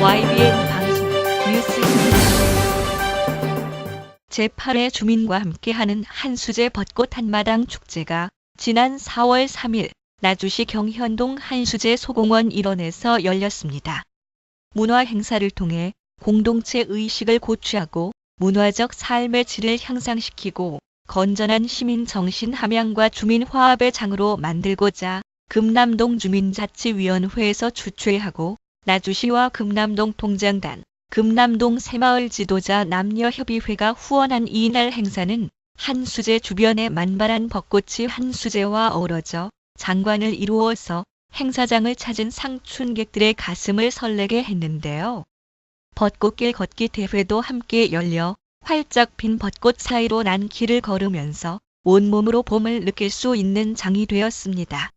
YBN 방송 뉴스입니다. 제8회 주민과 함께하는 한수제 벚꽃 한마당 축제가 지난 4월 3일 나주시 경현동 한수제 소공원 일원에서 열렸습니다. 문화 행사를 통해 공동체 의식을 고취하고 문화적 삶의 질을 향상시키고 건전한 시민 정신 함양과 주민 화합의 장으로 만들고자 금남동 주민자치위원회에서 주최하고 나주시와 금남동 동장단, 금남동 새마을 지도자 남녀협의회가 후원한 이날 행사는 한수제 주변의 만발한 벚꽃이 한수제와 어우러져 장관을 이루어서 행사장을 찾은 상춘객들의 가슴을 설레게 했는데요. 벚꽃길 걷기 대회도 함께 열려 활짝 핀 벚꽃 사이로 난 길을 걸으면서 온몸으로 봄을 느낄 수 있는 장이 되었습니다.